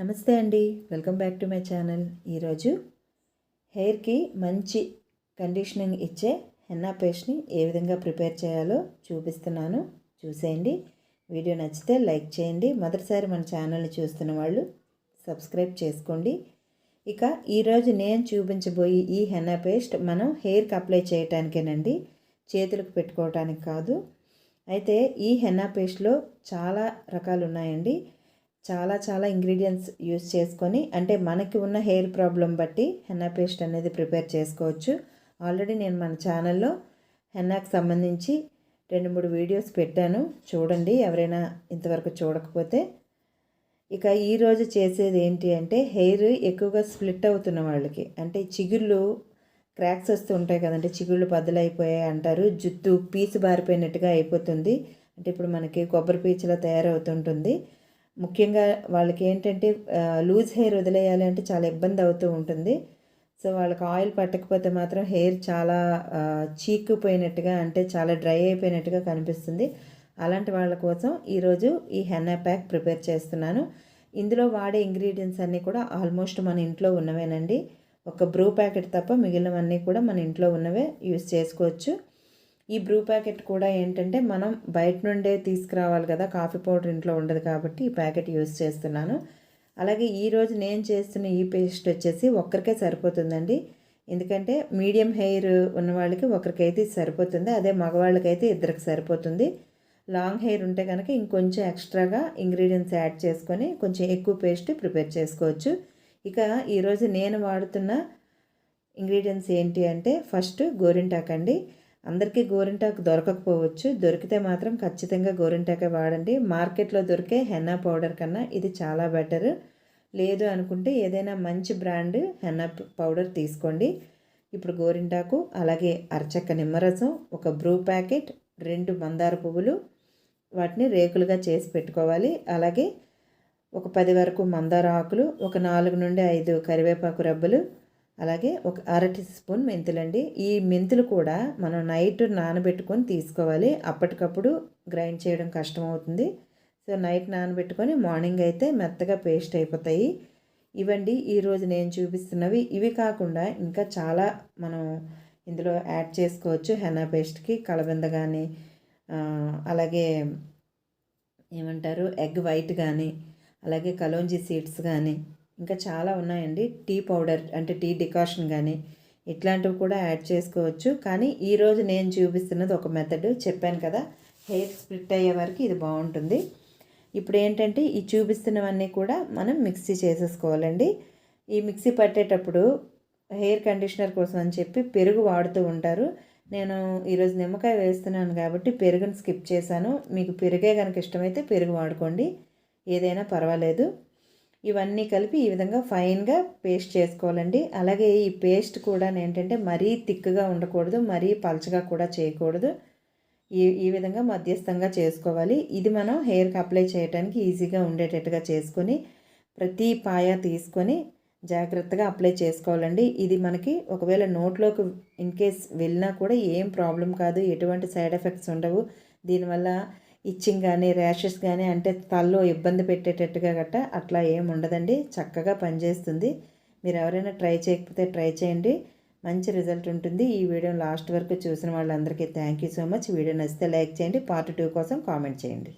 నమస్తే అండి. Welcome back to my channel. ఈరోజు హెయిర్కి మంచి కండిషనింగ్ ఇచ్చే హెన్నా పేస్ట్ని ఏ విధంగా ప్రిపేర్ చేయాలో చూపిస్తున్నాను. చూసేయండి. వీడియో నచ్చితే లైక్ చేయండి. మొదటిసారి మన ఛానల్ని చూస్తున్న వాళ్ళు సబ్స్క్రైబ్ చేసుకోండి. ఇక ఈరోజు నేను చూపించబోయి ఈ హెన్నా పేస్ట్ మనం హెయిర్కి అప్లై చేయటానికేనండి. చేతులకు పెట్టుకోవటానికి కాదు. అయితే ఈ హెన్నా పేస్ట్లో చాలా రకాలు ఉన్నాయండి చాలా చాలా ఇంగ్రీడియంట్స్ యూస్ చేసుకొని అంటే మనకి ఉన్న హెయిర్ ప్రాబ్లం బట్టి హెన్నా పేస్ట్ అనేది ప్రిపేర్ చేసుకోవచ్చు. ఆల్రెడీ నేను మన ఛానల్లో హెన్నాకు సంబంధించి రెండు మూడు వీడియోస్ పెట్టాను. చూడండి ఎవరైనా ఇంతవరకు చూడకపోతే. ఇక ఈరోజు చేసేది ఏంటి అంటే హెయిర్ ఎక్కువగా స్ప్లిట్ అవుతున్న వాళ్ళకి అంటే చిగుళ్ళు క్రాక్స్ వస్తూ ఉంటాయి కదంటే చిగుళ్ళు బద్దలైపోయాయి అంటారు. జుత్తు పీచు బారిపోయినట్టుగా అయిపోతుంది. అంటే ఇప్పుడు మనకి కొబ్బరి పీచులా తయారవుతుంటుంది. ముఖ్యంగా వాళ్ళకి ఏంటంటే లూజ్ హెయిర్ వదిలేయాలి అంటే చాలా ఇబ్బంది అవుతూ ఉంటుంది. సో వాళ్ళకి ఆయిల్ పట్టకపోతే మాత్రం హెయిర్ చాలా చీక్కుపోయినట్టుగా అంటే చాలా డ్రై అయిపోయినట్టుగా కనిపిస్తుంది. అలాంటి వాళ్ళ కోసం ఈరోజు ఈ హెన్నా ప్యాక్ ప్రిపేర్ చేస్తున్నాను. ఇందులో వాడే ఇంగ్రీడియంట్స్ అన్నీ కూడా ఆల్మోస్ట్ మన ఇంట్లో ఉన్నవేనండి. ఒక బ్రూ ప్యాకెట్ తప్ప మిగిలినవన్నీ కూడా మన ఇంట్లో ఉన్నవే యూస్ చేసుకోవచ్చు. ఈ బ్రూ ప్యాకెట్ కూడా ఏంటంటే మనం బయట నుండే తీసుకురావాలి కదా కాఫీ పౌడర్ ఇంట్లో ఉండదు కాబట్టి ఈ ప్యాకెట్ యూస్ చేస్తున్నాను. అలాగే ఈరోజు నేను చేస్తున్న ఈ పేస్ట్ వచ్చేసి ఒక్కరికే సరిపోతుందండి. ఎందుకంటే మీడియం హెయిర్ ఉన్న వాళ్ళకి ఒకరికైతే సరిపోతుంది అదే మగవాళ్ళకైతే ఇద్దరికి సరిపోతుంది. లాంగ్ హెయిర్ ఉంటే కనుక ఇంకొంచెం ఎక్స్ట్రాగా ఇంగ్రీడియంట్స్ యాడ్ చేసుకొని కొంచెం ఎక్కువ పేస్ట్ ప్రిపేర్ చేసుకోవచ్చు. ఇక ఈరోజు నేను వాడుతున్న ఇంగ్రీడియంట్స్ ఏంటి అంటే ఫస్ట్ గోరింటాకండి అందరికీ గోరింటాకు దొరకకపోవచ్చు. దొరికితే మాత్రం ఖచ్చితంగా గోరింటాకే వాడండి. మార్కెట్లో దొరికే హెన్నా పౌడర్ కన్నా ఇది చాలా బెటర్. లేదు అనుకుంటే ఏదైనా మంచి బ్రాండ్ హెన్నా పౌడర్ తీసుకోండి. ఇప్పుడు గోరింటాకు అలాగే అరచక్క నిమ్మరసం ఒక బ్రూ ప్యాకెట్ రెండు మందార పువ్వులు వాటిని రేకులుగా చేసి పెట్టుకోవాలి. అలాగే ఒక పది వరకు మందార ఆకులు ఒక నాలుగు నుండి ఐదు కరివేపాకు రబ్బలు అలాగే ఒక అర టీ స్పూన్ మెంతులండి ఈ మెంతులు కూడా మనం నైట్ నానబెట్టుకొని తీసుకోవాలి. అప్పటికప్పుడు గ్రైండ్ చేయడం కష్టం అవుతుంది సో నైట్ నానబెట్టుకొని మార్నింగ్ అయితే మెత్తగా పేస్ట్ అయిపోతాయి. ఇవండి ఈరోజు నేను చూపిస్తున్నవి. ఇవి కాకుండా ఇంకా చాలా మనం ఇందులో యాడ్ చేసుకోవచ్చు. హెనా పేస్ట్కి కలబెంద కానీ అలాగే ఏమంటారు? ఎగ్ వైట్ కానీ అలాగే కలోంజీ సీడ్స్ కానీ ఇంకా చాలా ఉన్నాయండి. టీ పౌడర్ అంటే టీ డికాషన్ కానీ ఇట్లాంటివి కూడా యాడ్ చేసుకోవచ్చు. కానీ ఈరోజు నేను చూపిస్తున్నది ఒక మెథడ్. చెప్పాను కదా హెయిర్ స్ప్లిట్ అయ్యే వరకు ఇది బాగుంటుంది. ఇప్పుడు ఏంటంటే ఈ చూపిస్తున్నవన్నీ కూడా మనం మిక్సీ చేసేసుకోవాలండి. ఈ మిక్సీ పట్టేటప్పుడు హెయిర్ కండిషనర్ కోసం అని చెప్పి పెరుగు వాడుతూ ఉంటారు. నేను ఈరోజు నిమ్మకాయ వేస్తున్నాను కాబట్టి పెరుగుని స్కిప్ చేశాను. మీకు పెరుగే కనుక ఇష్టమైతే పెరుగు వాడుకోండి. ఏదైనా పర్వాలేదు. ఇవన్నీ కలిపి ఈ విధంగా ఫైన్గా పేస్ట్ చేసుకోవాలండి. అలాగే ఈ పేస్ట్ కూడా ఏంటంటే మరీ థిక్గా ఉండకూడదు మరీ పలచగా కూడా చేయకూడదు. ఈ ఈ విధంగా మధ్యస్థంగా చేసుకోవాలి. ఇది మనం హెయిర్కి అప్లై చేయడానికి ఈజీగా ఉండేటట్టుగా చేసుకొని ప్రతి పాయ తీసుకొని జాగ్రత్తగా అప్లై చేసుకోవాలండి. ఇది మనకి ఒకవేళ నోట్లోకి ఇన్ కేస్ వెళ్ళినా కూడా ఏం ప్రాబ్లం కాదు ఎటువంటి సైడ్ ఎఫెక్ట్స్ ఉండవు. దీనివల్ల ఇచ్చింగ్ కానీ ర్యాషెస్ కానీ అంటే తల్లో ఇబ్బంది పెట్టేటట్టుగా గట్ట అట్లా ఏం ఉండదండి. చక్కగా పనిచేస్తుంది. మీరు ఎవరైనా ట్రై చేయకపోతే ట్రై చేయండి. మంచి రిజల్ట్ ఉంటుంది. ఈ వీడియో లాస్ట్ వరకు చూసిన వాళ్ళందరికీ thank you so much. Video నచ్చితే లైక్ చేయండి. పార్ట్ టూ కోసం కామెంట్ చేయండి.